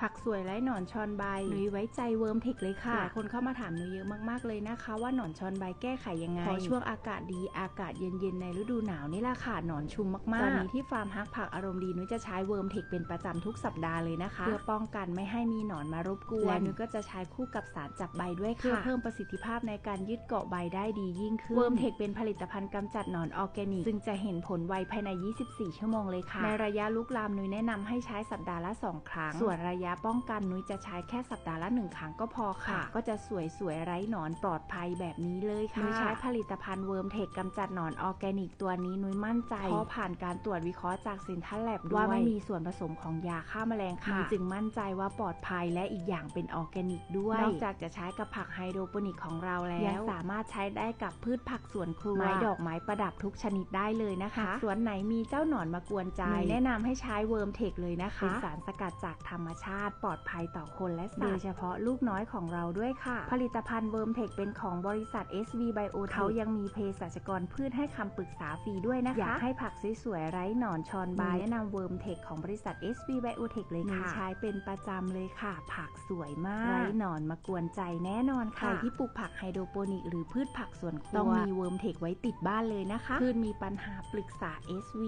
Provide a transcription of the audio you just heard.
ผักสวยไร้หนอนชอนใบหนุยไว้ใจเวิร์มเทคเลยค่ะหลายคนเข้ามาถามหนุยเยอะมากๆเลยนะคะ ว่าหนอนชอนใบแก้ไขยังไงเพราะช่วงอากาศดีอากาศเย็นๆในฤดูหนาวนี่แหละค่ะหนอนชุมมากๆตอนนี้ที่ฟาร์มฮักผักอารมณ์ดีหนุยจะใช้เวิร์มเทคเป็นประจำทุกสัปดาห์เลยนะคะเพื่อป้องกันไม่ให้มีหนอนมารบกวนและหนุยก็จะใช้คู่กับสารจับใบด้วยค่ะเพื่อเพิ่มประสิทธิภาพในการยึดเกาะใบได้ดียิ่งขึ้นเวิร์มเทคเป็นผลิตภัณฑ์กำจัดหนอนออร์แกนิกซึ่งจะเห็นผลไวภายใน 24 ชั่วโมงเลยค่ะในระยะลุกลามหนุยแนะนำให้ใช้สัปดาห์ละ 2 ครั้ง ส่วนระยะป้องกันนุ้ยจะใช้แค่สัปดาห์ละ1ครั้งก็พอค่ะ ก็จะสวยสวยๆไร้หนอนปลอดภัยแบบนี้เลยค่ะนุ้ยใช้ผลิตภัณฑ์เวิร์มเทคกำจัดหนอนออร์แกนิกตัวนี้นุ้ยมั่นใจเพราะผ่านการตรวจวิเคราะห์จากสินทัลแลบด้วยว่าไม่มีส่วนผสมของยาฆ่าแมลงค่ะนุ้ยจึงมั่นใจว่าปลอดภัยและอีกอย่างเป็นออร์แกนิกด้วยนอกจากจะใช้กับผักไฮโดรโปนิกของเราแล้วยังสามารถใช้ได้กับพืชผักสวนครัวไม้ดอกไม้ประดับทุกชนิดได้เลยนะคะสวนไหนมีเจ้าหนอนมากวนใจ แนะนำให้ใช้เวิร์มเทคเลยนะคะเป็นสารสกัดจากธรรมชาติปลอดภัยต่อคนและสัตว์โดยเฉพาะลูกน้อยของเราด้วยค่ะ ผลิตภัณฑ์เวิร์มเทคเป็นของบริษัท SV Bio เขายังมีเภสัชกรพืชให้คำปรึกษาฟรีด้วยนะคะ อยากให้ผักสวยๆไร้หนอนชอนใบแนะนำเวิร์มเทคของบริษัท SV Bio Tech เลยค่ะใช้เป็นประจำเลยค่ะ ผักสวยมากไร้หนอนมากวนใจแน่นอนค่ะ ใครที่ปลูกผักไฮโดรโปนิกหรือพืชผักสวนครัวต้องมีเวิร์มเทคไว้ติดบ้านเลยนะคะพืชมีปัญหาปรึกษา SV